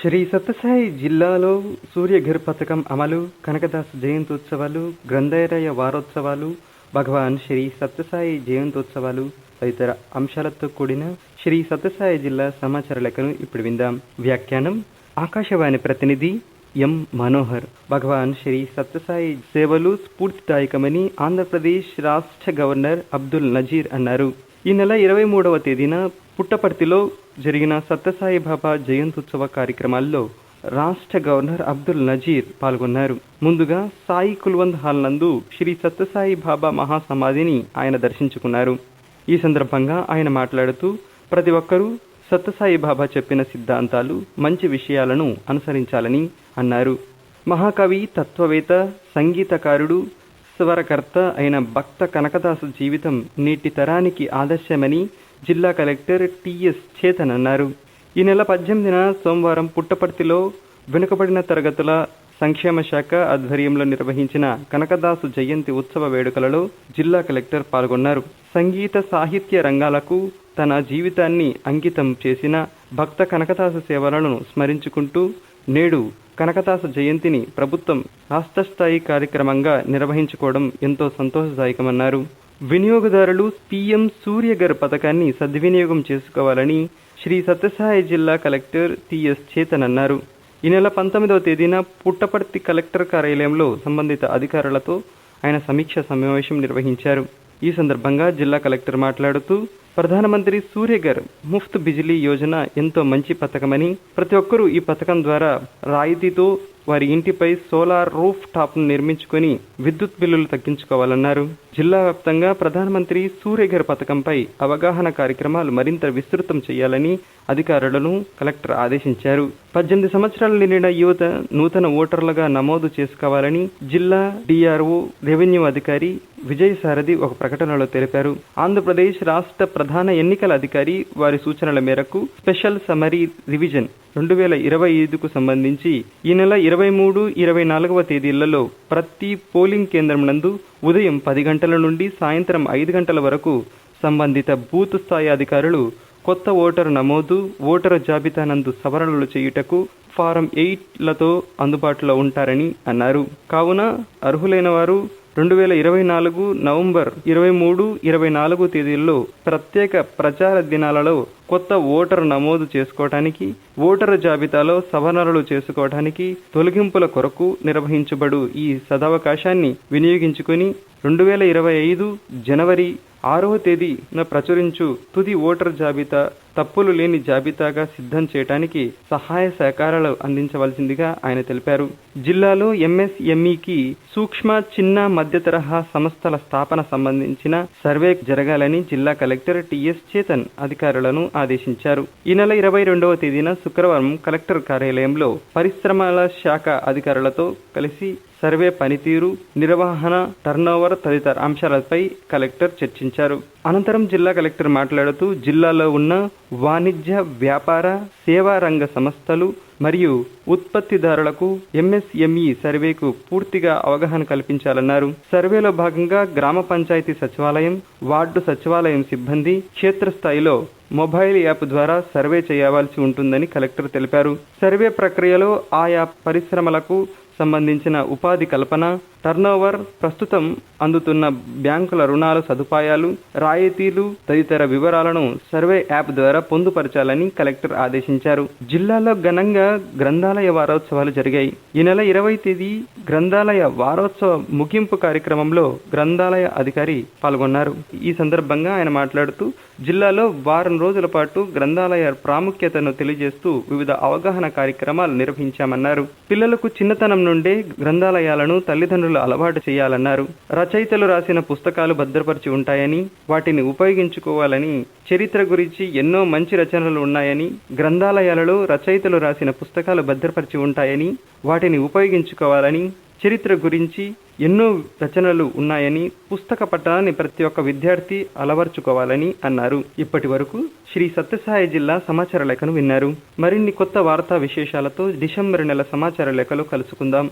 శ్రీ సత్యసాయి జిల్లాలో సూర్యఘర్ పథకం అమలు కనకదాస్ జయంతోత్సవాలు గ్రంథాలయ వారోత్సవాలు భగవాన్ శ్రీ సత్యసాయి జయంతోత్సవాలు తదితర అంశాలతో కూడిన శ్రీ సత్యసాయి జిల్లా సమాచార లెక్కను ఇప్పుడు విందాం. వ్యాఖ్యానం ఆకాశవాణి ప్రతినిధి ఎం మనోహర్. భగవాన్ శ్రీ సత్యసాయి సేవలు స్ఫూర్తిదాయకమని ఆంధ్రప్రదేశ్ రాష్ట్ర గవర్నర్ అబ్దుల్ నజీర్ అన్నారు. ఈ నెల ఇరవై మూడవ తేదీన పుట్టపర్తిలో జరిగిన సత్యసాయి బాబా జయంత్యుత్సవ కార్యక్రమాల్లో రాష్ట్ర గవర్నర్ అబ్దుల్ నజీర్ పాల్గొన్నారు. ముందుగా సాయి కుల్వంద్ హాల్ నందు శ్రీ సత్యసాయి బాబా మహాసమాధిని ఆయన దర్శించుకున్నారు. ఈ సందర్భంగా ఆయన మాట్లాడుతూ ప్రతి ఒక్కరూ సత్యసాయి బాబా చెప్పిన సిద్ధాంతాలు మంచి విషయాలను అనుసరించాలని అన్నారు. మహాకవి తత్వవేత్త సంగీతకారుడు స్వరకర్త అయిన భక్త కనకదాసు జీవితం నేటి తరానికి ఆదర్శమని జిల్లా కలెక్టర్ టిఎస్ చేతన్ అన్నారు. ఈ నెల పద్దెనిమిదిన సోమవారం పుట్టపర్తిలో వెనుకబడిన తరగతుల సంక్షేమ శాఖ ఆధ్వర్యంలో నిర్వహించిన కనకదాసు జయంతి ఉత్సవ వేడుకలలో జిల్లా కలెక్టర్ పాల్గొన్నారు. సంగీత సాహిత్య రంగాలకు తన జీవితాన్ని అంకితం చేసిన భక్త కనకదాసు సేవలను స్మరించుకుంటూ నేడు కనకదాసు జయంతిని ప్రభుత్వం రాష్ట్రస్థాయి కార్యక్రమంగా నిర్వహించుకోవడం ఎంతో సంతోషదాయకమన్నారు. వినియోగదారులు పీఎం సూర్యగర్ పథకాన్ని సద్వినియోగం చేసుకోవాలని శ్రీ సత్యసాయి జిల్లా కలెక్టర్ టిఎస్ చేతన్ అన్నారు. ఈ నెల పంతొమ్మిదవ తేదీన పుట్టపర్తి కలెక్టర్ కార్యాలయంలో సంబంధిత అధికారులతో ఆయన సమీక్ష సమావేశం నిర్వహించారు. ఈ సందర్భంగా జిల్లా కలెక్టర్ మాట్లాడుతూ ప్రధానమంత్రి సూర్యగర్ ముఫ్త్ బిజిలీ యోజన ఎంతో మంచి పథకమని ప్రతి ఒక్కరూ ఈ పథకం ద్వారా రాయితీతో వారి ఇంటిపై సోలార్ రూఫ్ టాప్ను నిర్మించుకొని విద్యుత్ బిల్లులు తగ్గించుకోవాలన్నారు. జిల్లా వ్యాప్తంగా ప్రధానమంత్రి సూర్యఘర్ పథకంపై అవగాహన కార్యక్రమాలు మరింత విస్తృతం చేయాలని అధికారులను కలెక్టర్ ఆదేశించారు. పద్దెనిమిది సంవత్సరాలు నిండిన యువత నూతన ఓటర్లుగా నమోదు చేసుకోవాలని జిల్లా డిఆర్ఓ రెవెన్యూ అధికారి విజయ్ సారథి ఒక ప్రకటనలో తెలిపారు. ఆంధ్రప్రదేశ్ రాష్ట్ర ప్రధాన ఎన్నికల అధికారి వారి సూచనల మేరకు స్పెషల్ సమరీ రివిజన్ రెండు వేల ఇరవై ఐదుకు సంబంధించి ఈ నెల ఇరవై మూడు ఇరవై నాలుగవ తేదీలలో ప్రతి పోలింగ్ కేంద్రం నందు ఉదయం పది గంటల నుండి సాయంత్రం ఐదు గంటల వరకు సంబంధిత బూత్ స్థాయి అధికారులు కొత్త ఓటరు నమోదు ఓటరు జాబితా నందు సవరణలు చేయుటకు ఫారం ఎయిట్లతో అందుబాటులో ఉంటారని అన్నారు. కావున అర్హులైన వారు రెండు వేల ఇరవై నాలుగు నవంబర్ ఇరవై మూడు ఇరవై నాలుగు తేదీల్లో ప్రత్యేక ప్రచార దినాలలో కొత్త ఓటరు నమోదు చేసుకోవటానికి ఓటరు జాబితాలో సవరణలు చేసుకోవటానికి తొలగింపుల కొరకు నిర్వహించబడు ఈ సదవకాశాన్ని వినియోగించుకుని రెండు వేల ఇరవై ఐదు జనవరి ఆరవ తేదీన ప్రచురించు తుది ఓటర్ జాబితా తప్పులు లేని జాబితాగా సిద్ధం చేయడానికి సహాయ సహకారాలు అందించవలసిందిగా ఆయన తెలిపారు. జిల్లాలో ఎంఎస్ఎంఈకి సూక్ష్మ చిన్న మధ్య తరహా సంస్థల స్థాపన సంబంధించిన సర్వే జరగాలని జిల్లా కలెక్టర్ టిఎస్ చేతన్ అధికారులను ఆదేశించారు. ఈ నెల ఇరవై రెండవ తేదీన శుక్రవారం కలెక్టర్ కార్యాలయంలో పరిశ్రమల శాఖ అధికారులతో కలిసి సర్వే పనితీరు నిర్వహణ టర్నోవర్ తదితర అంశాలపై కలెక్టర్ చర్చించారు. అనంతరం జిల్లా కలెక్టర్ మాట్లాడుతూ జిల్లాలో ఉన్న వాణిజ్య వ్యాపార సేవా రంగ సంస్థలు మరియు ఉత్పత్తిదారులకు ఎంఎస్ఎంఈ సర్వేకు పూర్తిగా అవగాహన కల్పించాలన్నారు. సర్వేలో భాగంగా గ్రామ పంచాయతీ సచివాలయం వార్డు సచివాలయం సిబ్బంది క్షేత్రస్థాయిలో మొబైల్ యాప్ ద్వారా సర్వే చేయవలసి ఉంటుందని కలెక్టర్ తెలిపారు. సర్వే ప్రక్రియలో ఆయా పరిశ్రమలకు సంబంధించిన ఉపాధి కల్పన టర్నోవర్ ప్రస్తుతం అందుతున్న బ్యాంకుల రుణాల సదుపాయాలు రాయితీలు తదితర వివరాలను సర్వే యాప్ ద్వారా పొందుపరచాలని కలెక్టర్ ఆదేశించారు. జిల్లాలో ఘనంగా గ్రంథాలయ వారోత్సవాలు జరిగాయి. ఈ నెల ఇరవై తేదీ గ్రంథాలయ వారోత్సవ ముగింపు కార్యక్రమంలో గ్రంథాలయ అధికారి పాల్గొన్నారు. ఈ సందర్భంగా ఆయన మాట్లాడుతూ జిల్లాలో వారం రోజుల పాటు గ్రంథాలయ ప్రాముఖ్యతను తెలియజేస్తూ వివిధ అవగాహన కార్యక్రమాలు నిర్వహించామన్నారు. పిల్లలకు చిన్నతనం నుండే గ్రంథాలయాలను తల్లిదండ్రులు అలవాటు చేయాలన్నారు. రచయితలు రాసిన పుస్తకాలు భద్రపరిచి ఉంటాయని వాటిని ఉపయోగించుకోవాలని చరిత్ర గురించి ఎన్నో మంచి రచనలు ఉన్నాయని గ్రంథాలయాలలో రచయితలు రాసిన పుస్తకాలు భద్రపరిచి ఉంటాయని వాటిని ఉపయోగించుకోవాలని చరిత్ర గురించి ఎన్నో రచనలు ఉన్నాయని పుస్తక పఠనాన్ని ప్రతి ఒక్క విద్యార్థి అలవర్చుకోవాలని అన్నారు. ఇప్పటి వరకు శ్రీ సత్యసాయి జిల్లా సమాచార లేఖను విన్నారు. మరిన్ని కొత్త వార్తా విశేషాలతో డిసెంబర్ నెల సమాచార లేఖలో కలుసుకుందాం.